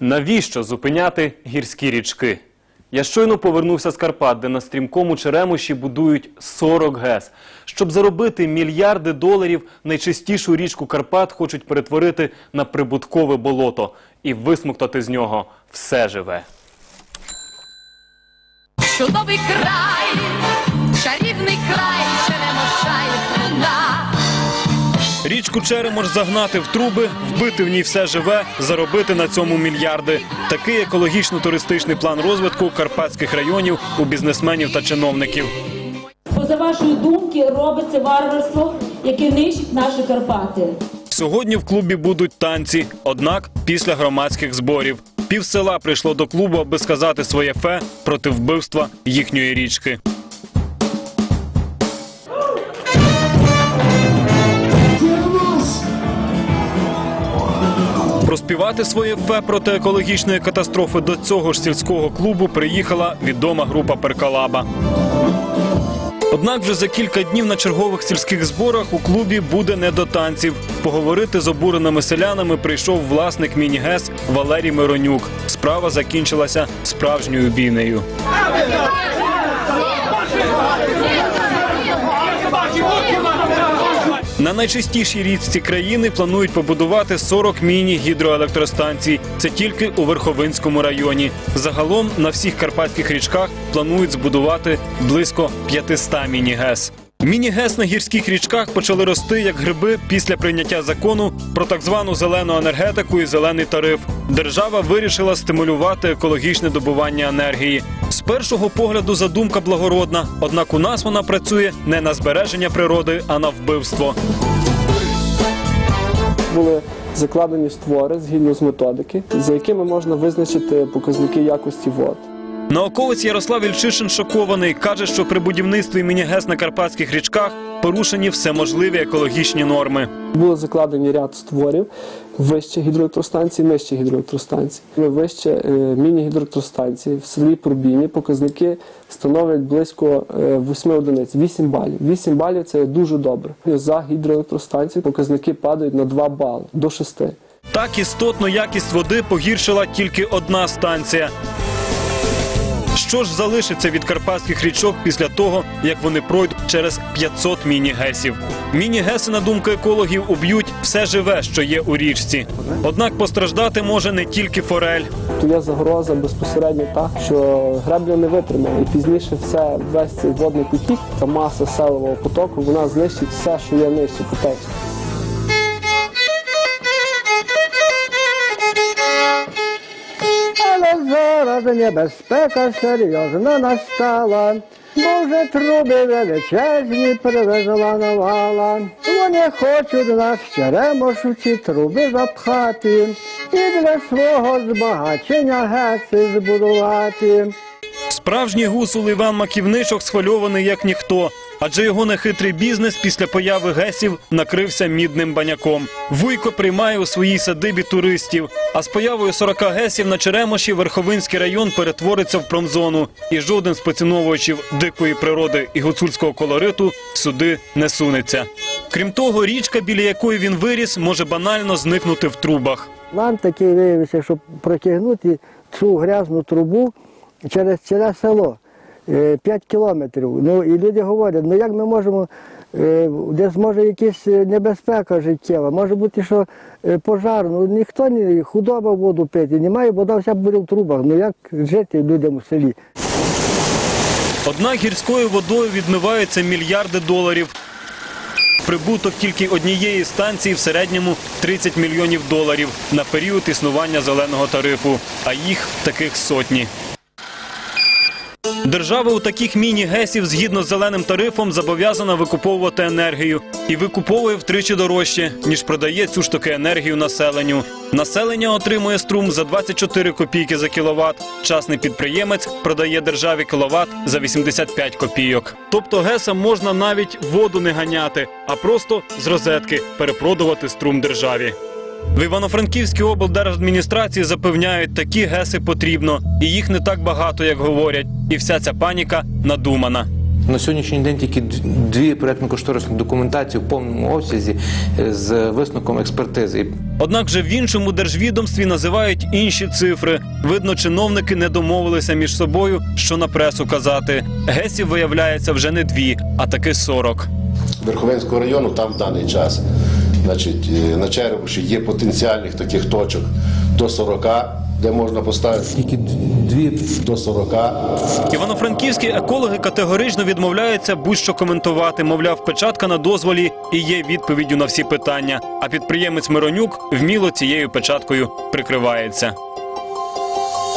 Навіщо зупиняти гірські річки? Я щойно повернувся з Карпат, де на стрімкому Черемоші будують 40 ГЕС. Щоб заробити мільярди доларів, найчистішу річку Карпат хочуть перетворити на прибуткове болото і висмоктати з нього все живе. Чудовий край, чарівний край, Річку Черемош загнати в труби, вбити в ній все живе, заробити на цьому мільярди. Такий екологічно-туристичний план розвитку карпатських районів у бізнесменів та чиновників. поза вашої думки робиться варварство, яке нищить наші Карпати. Сьогодні в клубі будуть танці, однак після громадських зборів. Пів села прийшло до клубу, аби сказати своє фе проти вбивства їхньої річки. Проспівати своє фе проти екологічної катастрофи до цього ж сільського клубу приїхала відома група Перкалаба. Однак вже за кілька днів на чергових сільських зборах у клубі буде не до танців. Поговорити з обуреними селянами прийшов власник міні-гес Валерій Миронюк. Справа закінчилася справжньою бійнею. На найчистішій річці країни планують побудувати 40 міні-гідроелектростанцій. Це тільки у Верховинському районі. Загалом на всіх карпатських річках планують збудувати близько 500 міні-гес. Міні-гес на гірських річках почали рости як гриби після прийняття закону про так звану зелену енергетику і зелений тариф. Держава вирішила стимулювати екологічне добування енергії. З першого погляду задумка благородна, однак у нас вона працює не на збереження природи, а на вбивство. були закладені створи згідно з методики, за якими можна визначити показники якості вод. Науковець Ярослав Ільчишин шокований. каже, що при будівництві міні-гес на карпатських річках порушені всеможливі екологічні норми. Були закладені ряд створів вище гідроелектростанції, нижче гідроелектростанції. Вище е, міні-гідроелектростанції в селі Пробіні показники становлять близько е, 8 одиниць, 8 балів. 8 балів це дуже добре. За гідроелектростанцію показники падають на 2 бали до 6. Так істотно якість води погіршила тільки одна станція. Що ж залишиться від карпатських річок після того, як вони пройдуть через 500 міні-гесів? Міні-геси, на думку екологів, уб'ють все живе, що є у річці. Однак постраждати може не тільки форель. Є загроза безпосередньо та, що гребля не витримає. І пізніше все, весь цей водний потік, та маса селового потоку, вона знищить все, що є нижче по течії. Зараз небезпека серйозна настала, бо труби величезні привезла навала. Вони хочуть нас черемошучі труби запхати і для свого збагачення геси збудувати. Справжній гусул Іван Маківничок схвильований як ніхто, адже його нехитрий бізнес після появи гесів накрився мідним баняком. Вуйко приймає у своїй садибі туристів. А з появою 40 гесів на Черемоші Верховинський район перетвориться в промзону, і жоден з поціновувачів дикої природи і гуцульського колориту сюди не сунеться. Крім того, річка, біля якої він виріс, може банально зникнути в трубах. План такий виявився, щоб протягнути цю грязну трубу через ціле село. 5 кілометрів. Ну і люди говорять, ну як ми можемо, е, десь може якась е, небезпека життєва, може бути, що е, пожар, ну ніхто не худоба воду пити, немає, вода вся буде в трубах. Ну як жити людям у селі? Однак гірською водою відмиваються мільярди доларів. Прибуток тільки однієї станції в середньому 30 мільйонів доларів на період існування зеленого тарифу, а їх таких сотні. Держава у таких міні-гесів згідно з зеленим тарифом зобов'язана викуповувати енергію і викуповує втричі дорожче, ніж продає цю ж таки енергію населенню. Населення отримує струм за 24 копійки за кіловат. Частний підприємець продає державі кіловат за 85 копійок. Тобто гесам можна навіть воду не ганяти, а просто з розетки перепродувати струм державі. В Івано-Франківській облдержадміністрації запевняють, такі геси потрібно, і їх не так багато, як говорять. І вся ця паніка надумана. На сьогоднішній день тільки дві проєктно-кошторисні документації в повному обсязі е, з висновком експертизи. Однак же в іншому держвідомстві називають інші цифри. Видно, чиновники не домовилися між собою, що на пресу казати. Гесів виявляється вже не дві, а таки 40. Верховенського району там в даний час. Значить, е, на Черепуші є потенціальних таких точок до 40, де можна поставити тільки дві до 40. Івано-франківські екологи категорично відмовляються будь-що коментувати. Мовляв, печатка на дозволі і є відповіддю на всі питання. А підприємець Миронюк вміло цією печаткою прикривається.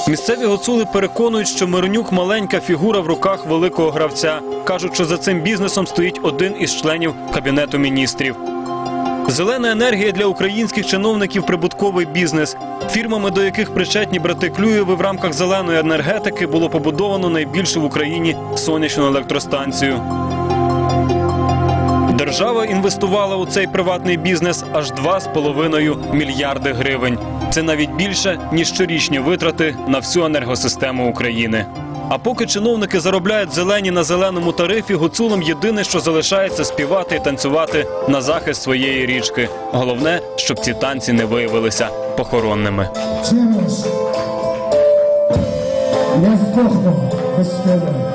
Місцеві гуцули переконують, що Миронюк маленька фігура в руках великого гравця. кажуть, що за цим бізнесом стоїть один із членів кабінету міністрів. Зелена енергія для українських чиновників прибутковий бізнес. Фірмами, до яких причетні брати Клюєви в рамках зеленої енергетики, було побудовано найбільшу в Україні сонячну електростанцію. Держава інвестувала у цей приватний бізнес аж 2,5 мільярди гривень. Це навіть більше ніж щорічні витрати на всю енергосистему України. А поки чиновники заробляють зелені на зеленому тарифі, гуцулам єдине, що залишається співати і танцювати на захист своєї річки. Головне, щоб ці танці не виявилися похоронними. Чимось я здохну без тебе.